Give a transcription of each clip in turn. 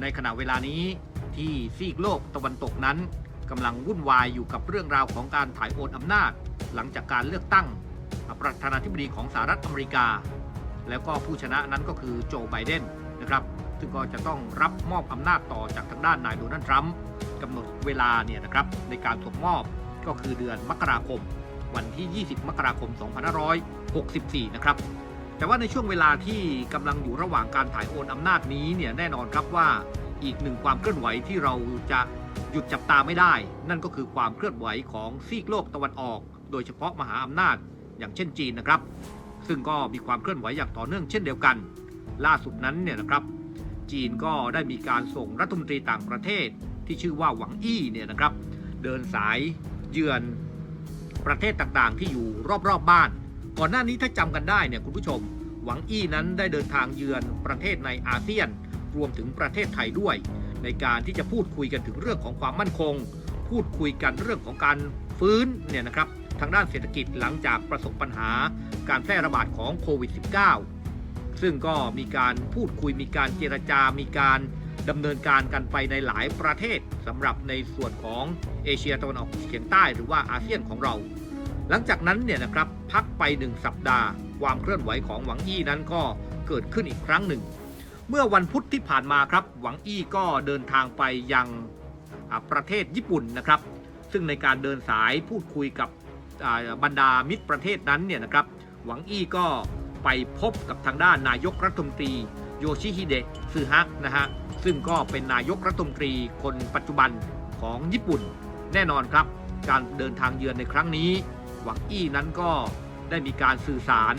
ในขณะเวลานี้ที่ซีกโลกตะวันตกนั้นกำลังวุ่นวายอยู่กับเรื่องราวของการถ่ายโอนอำนาจ หลังจากการเลือกตั้ง ประธานาธิบดีของสหรัฐอเมริกา แล้วก็ผู้ชนะนั้นก็คือโจไบเดนนะครับซึ่งก็จะต้องรับมอบอำนาจต่อจากทางด้านนายโดนัลด์ทรัมป์กำหนดเวลาเนี่ยนะครับในการส่งมอบก็คือเดือนมกราคม วันที่ 20 มกราคม 2564 นะครับ แต่ว่าในช่วงเวลาที่กำลังอยู่ระหว่างการถ่ายโอนอำนาจนี้เนี่ยแน่นอนครับว่าอีกหนึ่งความเคลื่อนไหวที่เราจะหยุดจับตาไม่ได้ นั่นก็คือความเคลื่อนไหวของซีกโลกตะวันออก โดยเฉพาะมหาอำนาจอย่างเช่นจีนนะครับ ซึ่งก็มีความเคลื่อนไหวอย่างต่อเนื่องเช่นเดียวกัน ล่าสุดนั้นเนี่ยนะครับ จีนก็ได้มีการส่งรัฐมนตรีต่างประเทศที่ชื่อว่าหวังอี้เนี่ยนะครับ เดินสายเยือนประเทศต่างๆ ที่อยู่รอบๆบบ้าน ก่อนหน้านี้ถ้าจำกันได้เนี่ยคุณผู้ชม หวังอี้นั้นได้เดินทางเยือนประเทศในอาเซียน รวมถึงประเทศไทยด้วย ในการที่จะพูดคุยกันถึงเรื่องของความมั่นคง พูดคุยกันเรื่องของการฟื้นเนี่ยนะครับทางด้านเศรษฐกิจหลังจากประสบปัญหาการแพร่ระบาดของโควิด -19 ซึ่งก็มีการพูดคุยมีการเจรจา มีการดำเนินการกันไปในหลายประเทศสำหรับในส่วนของเอเชียตะวันออกเฉียงใต้หรือว่าอาเซียนของเรา หลังจากนั้นเนี่ยนะครับพักไปหนึ่งสัปดาห์ ความเคลื่อนไหวของหวังอี้นั้นก็เกิดขึ้นอีกครั้งหนึ่ง เมื่อวันพุธที่ผ่านมาครับ หวังอี้ก็เดินทางไปยังประเทศญี่ปุ่นนะครับ ซึ่งในการเดินสายพูดคุยกับบรรดามิตรประเทศนั้นเนี่ยนะครับหวังอี้ก็ไปพบกับทางด้านนายกรัฐมนตรีโยชิฮิเดะซึฮะนะฮะซึ่งก็เป็นนายกรัฐมนตรีคนปัจจุบันของญี่ปุ่น แน่นอนครับ การเดินทางเยือนในครั้งนี้ หวังอี้นั้นก็ได้มีการสื่อสาร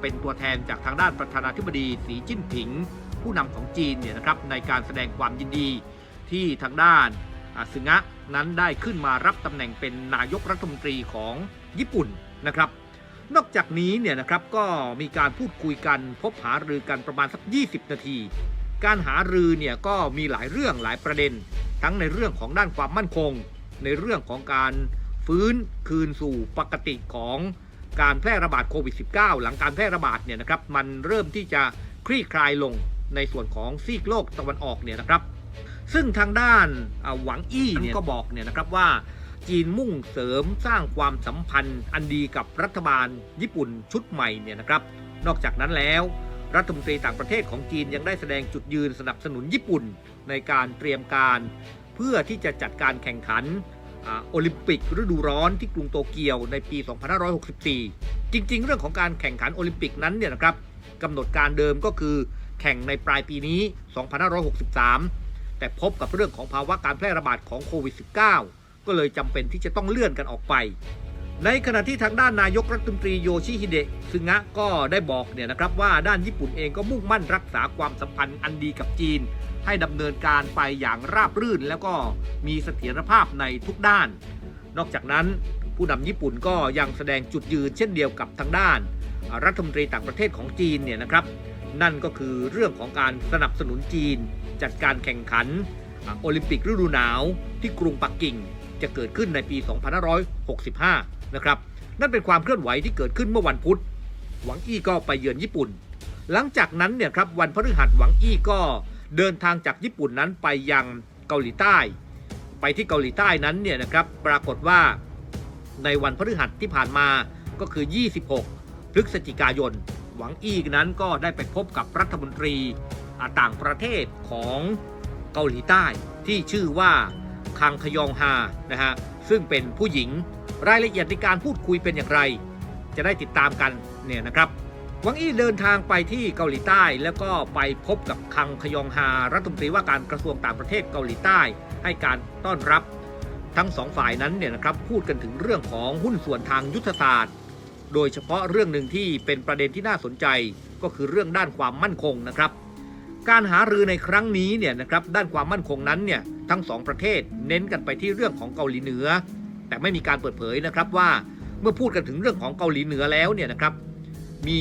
เป็นตัวแทนจากทางด้านประธานาธิบดีสีจิ้นผิง ผู้นำของจีนเนี่ยนะครับในการแสดงความยินดีที่ทางด้านอ่าซึงะนั้นได้ขึ้นมารับตำแหน่งเป็นนายกรัฐมนตรีของญี่ปุ่นนะครับ นอกจากนี้เนี่ยนะครับก็มีการพูดคุยกันพบหารือกันประมาณสัก 20 นาที การหารือเนี่ยก็มีหลายเรื่องหลายประเด็น ทั้งในเรื่องของด้านความมั่นคง ในเรื่องของการ ฟื้นคืนสู่ปกติของการแพร่ระบาดโควิด -19 หลังการแพร่ระบาดเนี่ยนะครับมันเริ่มที่จะคลี่คลายลงในส่วนของซีกโลกตะวันออกเนี่ยนะครับ ซึ่งทางด้านหวังอี้เนี่ยก็บอกเนี่ยนะครับว่าจีนมุ่งเสริมสร้างความสัมพันธ์อันดีกับรัฐบาลญี่ปุ่นชุดใหม่เนี่ยนะครับ นอกจากนั้นแล้ว รัฐมนตรีต่างประเทศของจีนยังได้แสดงจุดยืนสนับสนุนญี่ปุ่นในการเตรียมการ เพื่อที่จะจัดการแข่งขัน โอลิมปิกฤดูร้อนที่กรุงโตเกียวในปี 2564 จริง ๆ เรื่องของการแข่งขันโอลิมปิกนั้นเนี่ยนะครับกำหนดการเดิมก็คือแข่งในปลายปีนี้ 2563 แต่พบกับเรื่องของภาวะการแพร่ระบาดของโควิด -19 ก็เลยจำเป็นที่จะต้องเลื่อนกันออกไป ในขณะที่ทางด้านนายกรัฐมนตรีโยชิฮิเดะซึงะก็ได้บอกเนี่ยนะครับว่าด้านญี่ปุ่นเองก็มุ่งมั่นรักษาความสัมพันธ์อันดีกับจีน ให้ดำเนินการไปอย่างราบรื่น แล้วก็มีเสถียรภาพในทุกด้าน นอกจากนั้นผู้นำญี่ปุ่นก็ยังแสดงจุดยืนเช่นเดียวกับทางด้าน รัฐมนตรีต่างประเทศของจีนเนี่ยนะครับ นั่นก็คือเรื่องของการสนับสนุนจีน จัดการแข่งขันโอลิมปิกฤดูหนาวที่กรุงปักกิ่งจะเกิดขึ้นในปี 2565 นะครับ นั่นเป็นความเคลื่อนไหวที่เกิดขึ้นเมื่อวันพุธ หวังอี้ก็ไปเยือนญี่ปุ่น หลังจากนั้นเนี่ยครับวันพฤหัสหวังอี้ก็เดินทางจากญี่ปุ่นนั้นไปยังเกาหลีใต้ ไปที่เกาหลีใต้นั้นเนี่ยนะครับปรากฏว่าในวันพฤหัสที่ผ่านมาก็คือ 26 พฤศจิกายน หวังอี้นั้นก็ได้ไปพบกับรัฐมนตรีอาต่างประเทศของเกาหลีใต้ที่ชื่อว่าคังคยองฮานะฮะซึ่งเป็นผู้หญิง รายละเอียดในการพูดคุยเป็นอย่างไร จะได้ติดตามกันเนี่ยนะครับวังอี้เดินทางไปที่เกาหลีใต้ แล้วก็ไปพบกับคังคยองฮารัฐมนตรีว่าการกระทรวงต่างประเทศเกาหลีใต้ ให้การต้อนรับ ทั้งสองฝ่ายนั้นเนี่ยนะครับพูดกันถึงเรื่องของหุ้นส่วนทางยุทธศาสตร์ โดยเฉพาะเรื่องหนึ่งที่เป็นประเด็นที่น่าสนใจก็คือเรื่องด้านความมั่นคงนะครับ การหารือในครั้งนี้เนี่ยนะครับด้านความมั่นคงนั้นเนี่ยทั้งสองประเทศเน้นกันไปที่เรื่องของเกาหลีเหนือ แต่ไม่มีการเปิดเผยนะครับว่าเมื่อพูดกันถึงเรื่องของเกาหลีเหนือแล้วเนี่ยนะครับ มี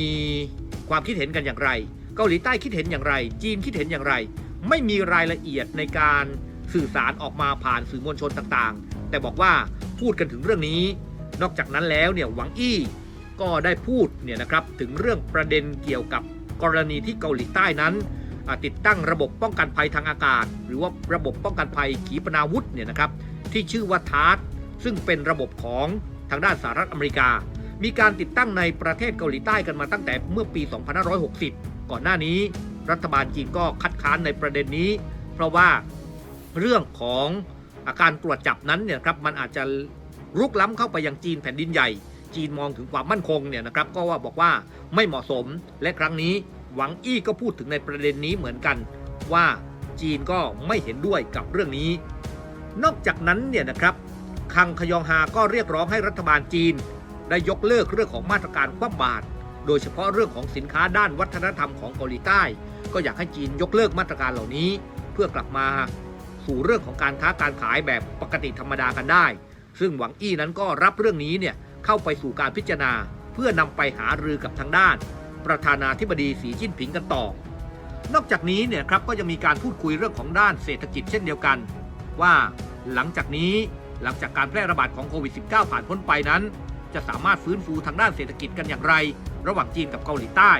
ความคิดเห็นกันอย่างไร เกาหลีใต้คิดเห็นอย่างไร จีนคิดเห็นอย่างไร ไม่มีรายละเอียดในการสื่อสารออกมาผ่านสื่อมวลชนต่างๆ แต่บอกว่าพูดกันถึงเรื่องนี้ นอกจากนั้นแล้วเนี่ยหวังอี้ก็ได้พูดเนี่ยนะครับถึงเรื่องประเด็นเกี่ยวกับกรณีที่เกาหลีใต้นั้นติดตั้งระบบป้องกันภัยทางอากาศ หรือว่าระบบป้องกันภัยขีปนาวุธเนี่ยนะครับที่ชื่อว่าทาร์ ซึ่งเป็นระบบของทางด้านสหรัฐอเมริกา มีการติดตั้งในประเทศเกาหลีใต้กันมาตั้งแต่เมื่อปี 2560 ก่อนหน้านี้ รัฐบาลจีนก็คัดค้านในประเด็นนี้ เพราะว่าเรื่องของอาการตรวจจับนั้นเนี่ยครับมันอาจจะรุกล้ำเข้าไปยังจีนแผ่นดินใหญ่ จีนมองถึงความมั่นคงเนี่ยนะครับก็ว่าบอกว่าไม่เหมาะสมและครั้งนี้หวังอี้ก็พูดถึงในประเด็นนี้เหมือนกัน ว่าจีนก็ไม่เห็นด้วยกับเรื่องนี้ นอกจากนั้นเนี่ยนะครับ คังคยองฮาก็เรียกร้องให้รัฐบาลจีน ได้ยกเลิกเรื่องของมาตรการคว่ำบาตรโดยเฉพาะเรื่องของสินค้าด้านวัฒนธรรมของเกาหลีใต้ ก็อยากให้จีนยกเลิกมาตรการเหล่านี้ เพื่อกลับมาสู่เรื่องของการค้าการขายแบบปกติธรรมดากันได้ ซึ่งหวังอี้นั้นก็รับเรื่องนี้เนี่ยเข้าไปสู่การพิจารณา เพื่อนำไปหารือกับทางด้าน ประธานาธิบดีสีจิ้นผิงกันต่อ นอกจากนี้เนี่ยครับก็ยังมีการพูดคุยเรื่องของด้านเศรษฐกิจเช่นเดียวกัน ว่าหลังจากนี้ หลังจากการแพร่ระบาดของโควิด -19 ผ่านพ้นไปนั้น จะสามารถฟื้นฟูทางด้านเศรษฐกิจกันอย่างไร ระหว่างจีนกับเกาหลีใต้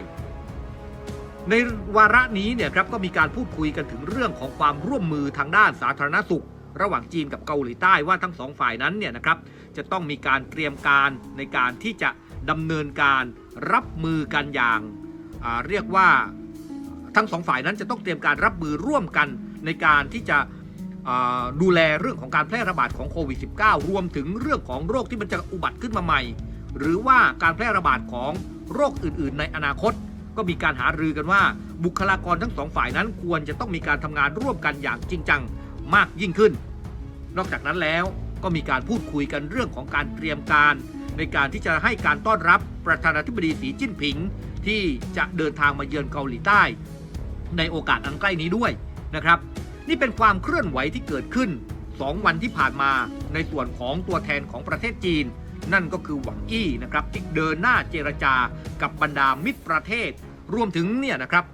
ในวาระนี้เนี่ยครับก็มีการพูดคุยกันถึงเรื่องของความร่วมมือทางด้านสาธารณสุข ระหว่างจีนกับเกาหลีใต้ว่าทั้งสองฝ่ายนั้นเนี่ยนะครับจะต้องมีการเตรียมการในการที่จะดำเนินการรับมือกันอย่างาเรียกว่าทั้งสองฝ่ายนั้นจะต้องเตรียมการรับมือร่วมกันในการที่จะ ดูแลเรื่องของการแพร่ระบาดของโควิด -19 รวมถึงเรื่องของโรคที่มันจะอุบัติขึ้นมาใหม่ หรือว่าการแพร่ระบาดของโรคอื่น ๆ ในอนาคต ก็มีการหารือกันว่า บุคลากรทั้งสองฝ่ายนั้นควรจะต้องมีการทำงานร่วมกันอย่างจริงจังมากยิ่งขึ้น นอกจากนั้นแล้วก็มีการพูดคุยกันเรื่องของการเตรียมการ ในการที่จะให้การต้อนรับประธานาธิบดีสีจิ้นผิง ที่จะเดินทางมาเยือนเกาหลีใต้ ในโอกาสอันใกล้นี้ด้วยนะครับ นี่เป็นความเคลื่อนไหวที่เกิดขึ้น 2 วันที่ผ่านมาในส่วนของตัวแทนของประเทศจีน นั่นก็คือหวังอี้นะครับที่เดินหน้าเจรจากับบรรดามิตรประเทศ รวมถึงเนี่ยนะครับ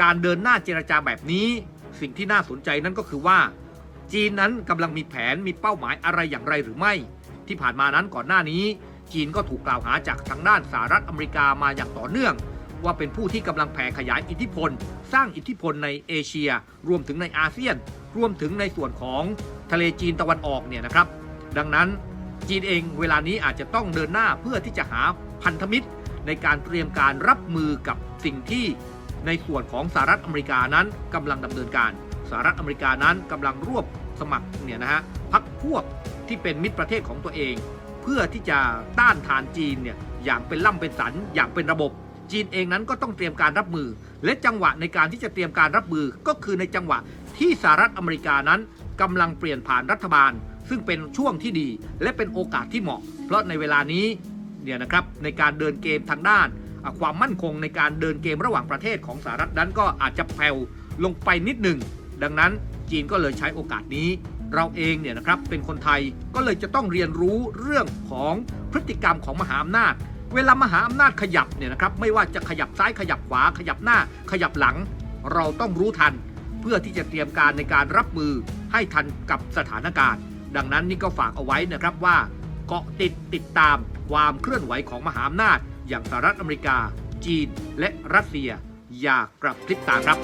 การเดินหน้าเจรจาแบบนี้ สิ่งที่น่าสนใจนั่นก็คือว่า จีนนั้นกำลังมีแผนมีเป้าหมายอะไรอย่างไรหรือไม่ ที่ผ่านมานั้นก่อนหน้านี้ จีนก็ถูกกล่าวหาจากทางด้านสหรัฐอเมริกามาอย่างต่อเนื่อง ว่าเป็นผู้ที่กำลังแผ่ขยายอิทธิพล สร้างอิทธิพลในเอเชีย รวมถึงในอาเซียน รวมถึงในส่วนของทะเลจีนตะวันออกเนี่ยนะครับ ดังนั้นจีนเองเวลานี้อาจจะต้องเดินหน้าเพื่อที่จะหาพันธมิตร ในการเตรียมการรับมือกับสิ่งที่ในส่วนของสหรัฐอเมริกานั้นกำลังดำเนินการสหรัฐอเมริกานั้นกำลังรวบสมัครเนี่ยนะฮะพักพวกที่เป็นมิตรประเทศของตัวเอง เพื่อที่จะต้านทานจีนเนี่ยอย่างเป็นล่ำเป็นสันอย่างเป็นระบบ จีนเองนั้นก็ต้องเตรียมการรับมือ และจังหวะในการที่จะเตรียมการรับมือก็คือในจังหวะที่สหรัฐอเมริกานั้นกำลังเปลี่ยนผ่านรัฐบาล ซึ่งเป็นช่วงที่ดี และเป็นโอกาสที่เหมาะ เพราะในเวลานี้เนี่ยนะครับในการเดินเกมทางด้าน ความมั่นคงในการเดินเกมระหว่างประเทศของสหรัฐนั้นก็อาจจะแผ่วลงไปนิดหนึ่งดังนั้นจีนก็เลยใช้โอกาสนี้ เราเองเนี่ยนะครับเป็นคนไทยก็เลยจะต้องเรียนรู้เรื่องของพฤติกรรมของมหาอำนาจ เวลามหาอำนาจขยับเนี่ยนะครับไม่ว่าจะขยับซ้ายขยับขวาขยับหน้าขยับหลัง เราต้องรู้ทัน เพื่อที่จะเตรียมการในการรับมือให้ทันกับสถานการณ์ ดังนั้นนี่ก็ฝากเอาไว้นะครับว่าเกาะติดติดตามความเคลื่อนไหวของมหาอำนาจ อย่างสหรัฐอเมริกา จีน และรัสเซีย อย่ากระพริบตาครับ